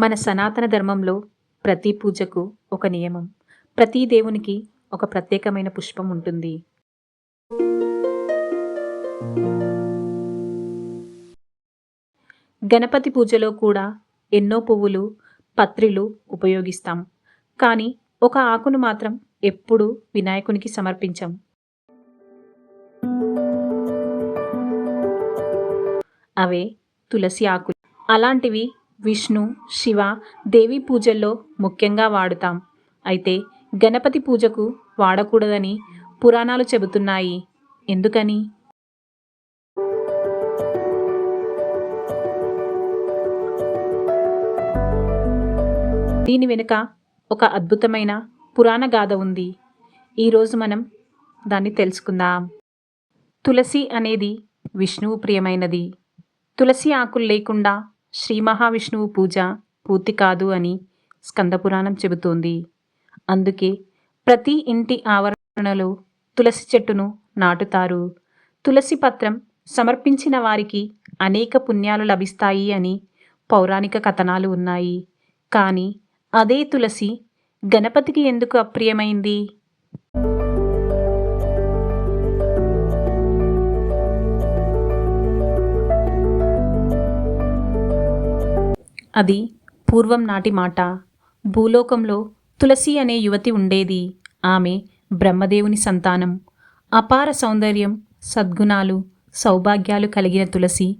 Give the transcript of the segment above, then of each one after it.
మన సనాతన ధర్మంలో ప్రతి పూజకు ఒక నియమం. ప్రతి దేవునికి ఒక ప్రత్యేకమైన పుష్పం ఉంటుంది. గణపతి పూజలో కూడా ఎన్నో పువ్వులు పత్రిలు ఉపయోగిస్తాం. కానీ ఒక ఆకును మాత్రం ఎప్పుడూ వినాయకునికి సమర్పించం. అవే తులసి ఆకులు. అలాంటివి విష్ణు శివ దేవి పూజల్లో ముఖ్యంగా వాడుతాం. అయితే గణపతి పూజకు వాడకూడదని పురాణాలు చెబుతున్నాయి. ఎందుకని? దీని వెనుక ఒక అద్భుతమైన పురాణ గాథ ఉంది. ఈరోజు మనం దాన్ని తెలుసుకుందాం. తులసి అనేది విష్ణువు ప్రియమైనది. తులసి ఆకులు లేకుండా శ్రీ మహావిష్ణువు పూజ పూర్తి కాదు అని స్కందపురాణం చెబుతోంది. అందుకే ప్రతి ఇంటి ఆవరణలో తులసి చెట్టును నాటుతారు. తులసి పత్రం సమర్పించిన వారికి అనేక పుణ్యాలు లభిస్తాయి అని పౌరాణిక కథనాలు ఉన్నాయి. కానీ అదే తులసి గణపతికి ఎందుకు అప్రియమైంది? అది పూర్వం నాటి మాట. భూలోకంలో తులసి అనే యువతి ఉండేది. ఆమె బ్రహ్మదేవుని సంతానం. అపార సౌందర్యం సద్గుణాలు సౌభాగ్యాలు కలిగిన తులసి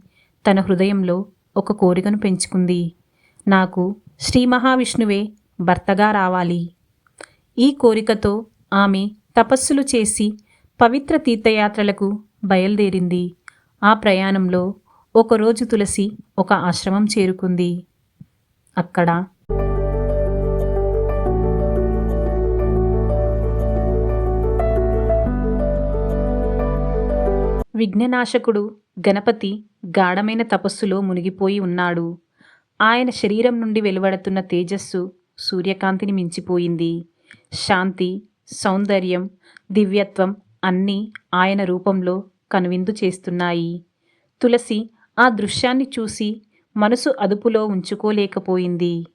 తన హృదయంలో ఒక కోరికను పెంచుకుంది. నాకు శ్రీ మహావిష్ణువే భర్తగా రావాలి. ఈ కోరికతో ఆమె తపస్సులు చేసి పవిత్ర తీర్థయాత్రలకు బయలుదేరింది. ఆ ప్రయాణంలో ఒకరోజు తులసి ఒక ఆశ్రమం చేరుకుంది. అక్కడ. విఘ్ననాశకుడు గణపతి గాఢమైన తపస్సులో మునిగిపోయి ఉన్నాడు. ఆయన శరీరం నుండి వెలువడుతున్న తేజస్సు సూర్యకాంతిని మించిపోయింది. శాంతి సౌందర్యం దివ్యత్వం అన్నీ ఆయన రూపంలో కనువిందు చేస్తున్నాయి. తులసి ఆ దృశ్యాన్ని చూసి మనసు అదుపులో ఉంచుకోలేకపోయింది.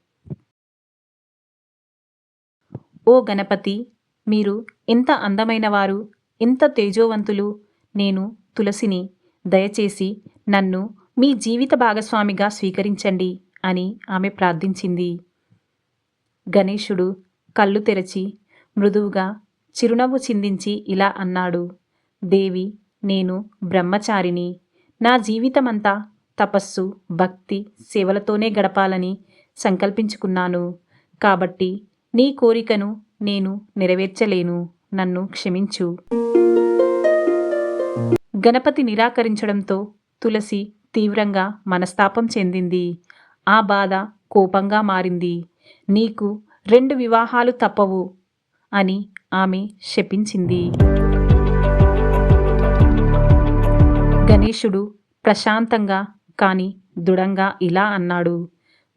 ఓ గణపతి మీరు ఎంత అందమైనవారు ఎంత తేజోవంతులు నేను తులసిని దయచేసి నన్ను మీ జీవిత భాగస్వామిగా స్వీకరించండి అని ఆమె ప్రార్థించింది. గణేశుడు కళ్ళు తెరచి మృదువుగా చిరునవ్వు చిందించి ఇలా అన్నాడు దేవి నేను బ్రహ్మచారిని నా జీవితమంతా తపస్సు భక్తి సేవలతోనే గడపాలని సంకల్పించుకున్నాను. కాబట్టి నీ కోరికను నేను నెరవేర్చలేను. నన్ను క్షమించు. గణపతి నిరాకరించడంతో తులసి తీవ్రంగా మనస్తాపం చెందింది. ఆ బాధ కోపంగా మారింది. నీకు రెండు వివాహాలు తప్పవు అని ఆమె శపించింది. గణేశుడు ప్రశాంతంగా కానీ దృఢంగా ఇలా అన్నాడు.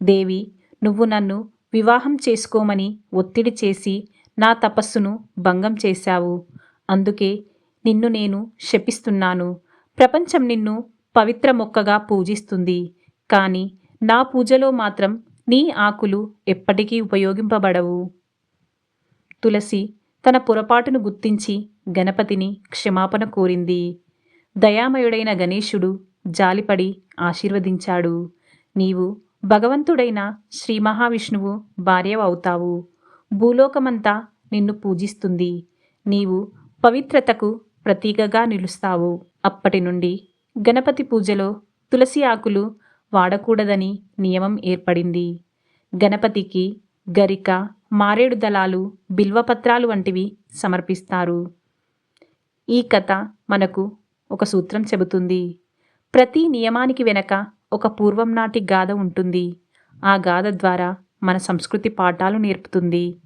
దేవి నువ్వు నన్ను వివాహం చేసుకోమని ఒత్తిడి చేసి నా తపస్సును భంగం చేశావు. అందుకే నిన్ను నేను శపిస్తున్నాను. ప్రపంచం నిన్ను పవిత్ర మొక్కగా పూజిస్తుంది. కానీ నా పూజలో మాత్రం నీ ఆకులు ఎప్పటికీ ఉపయోగింపబడవు తులసి తన పొరపాటును గుర్తించి గణపతిని క్షమాపణ కోరింది. దయామయుడైన గణేశుడు జాలిపడి ఆశీర్వదించాడు. నీవు భగవంతుడైన శ్రీ మహావిష్ణువు భార్యవు అవుతావు. భూలోకమంతా నిన్ను పూజిస్తుంది. నీవు పవిత్రతకు ప్రతీకగా నిలుస్తావు. అప్పటి నుండి గణపతి పూజలో తులసి ఆకులు వాడకూడదని నియమం ఏర్పడింది. గణపతికి గరిక మారేడు దళాలు బిల్వపత్రాలు వంటివి సమర్పిస్తారు. ఈ కథ మనకు ఒక సూత్రం చెబుతుంది. ప్రతి నియమానికి వెనక ఒక పూర్వం నాటి గాథ ఉంటుంది. ఆ గాథ ద్వారా మన సంస్కృతి పాఠాలు నేర్పుతుంది.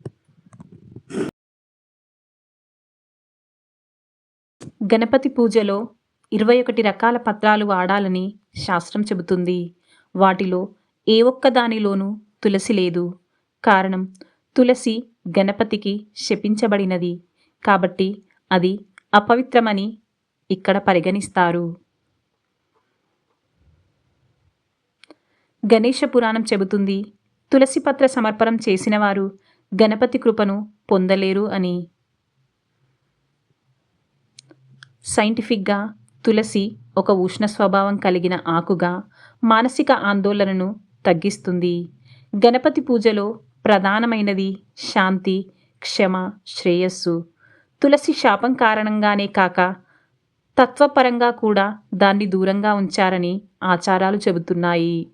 గణపతి పూజలో ఇరవై ఒకటి రకాల పత్రాలు వాడాలని శాస్త్రం చెబుతుంది. వాటిలో ఏ ఒక్క దానిలోనూ తులసి లేదు. కారణం తులసి గణపతికి శపించబడినది. కాబట్టి అది అపవిత్రమని ఇక్కడ పరిగణిస్తారు. గణేష పురాణం చెబుతుంది. తులసి పత్ర సమర్పణం చేసినవారు గణపతి కృపను పొందలేరు అని. సైంటిఫిక్గా తులసి ఒక ఉష్ణ స్వభావం కలిగిన ఆకుగా మానసిక ఆందోళనను తగ్గిస్తుంది. గణపతి పూజలో ప్రధానమైనది శాంతి క్షమ శ్రేయస్సు. తులసి శాపం కారణంగానే కాక తత్వపరంగా కూడా దాన్ని దూరంగా ఉంచారని ఆచారాలు చెబుతున్నాయి.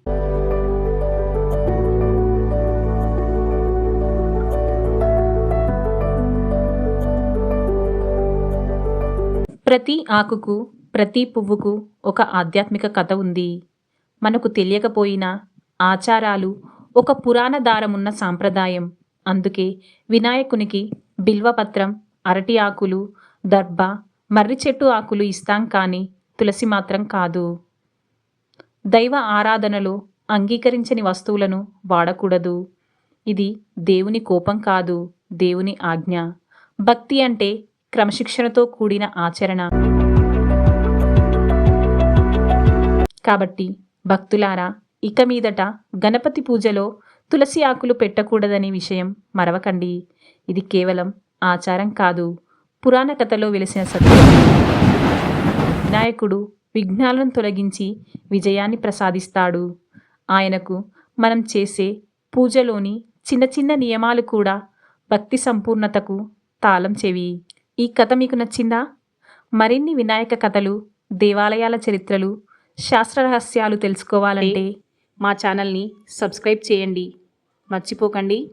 ప్రతి ఆకుకు ప్రతి పువ్వుకు ఒక ఆధ్యాత్మిక కథ ఉంది. మనకు తెలియకపోయినా ఆచారాలు ఒక పురాణ దారమున్న సాంప్రదాయం. అందుకే వినాయకునికి బిల్వపత్రం అరటి ఆకులు దర్భ మర్రి చెట్టు ఆకులు ఇస్తాం కానీ తులసి మాత్రం కాదు. దైవ ఆరాధనలో అంగీకరించని వస్తువులను వాడకూడదు. ఇది దేవుని కోపం కాదు దేవుని ఆజ్ఞ. భక్తి అంటే క్రమశిక్షణతో కూడిన ఆచరణ. కాబట్టి భక్తులారా ఇక మీదట గణపతి పూజలో తులసి ఆకులు పెట్టకూడదనే విషయం మరవకండి. ఇది కేవలం ఆచారం కాదు పురాణ కథలో వెలిసిన సత్యం. వినాయకుడు విఘ్నాలను తొలగించి విజయాన్ని ప్రసాదిస్తాడు. ఆయనకు మనం చేసే పూజలోని చిన్న చిన్న నియమాలు కూడా భక్తి సంపూర్ణతకు తాళం చెవి. ఈ కథ మీకు నచ్చిందా? మరిన్ని వినాయక కథలు దేవాలయాల చరిత్రలు శాస్త్ర రహస్యాలు తెలుసుకోవాలంటే మా ఛానల్ని సబ్స్క్రైబ్ చేయండి. మర్చిపోకండి.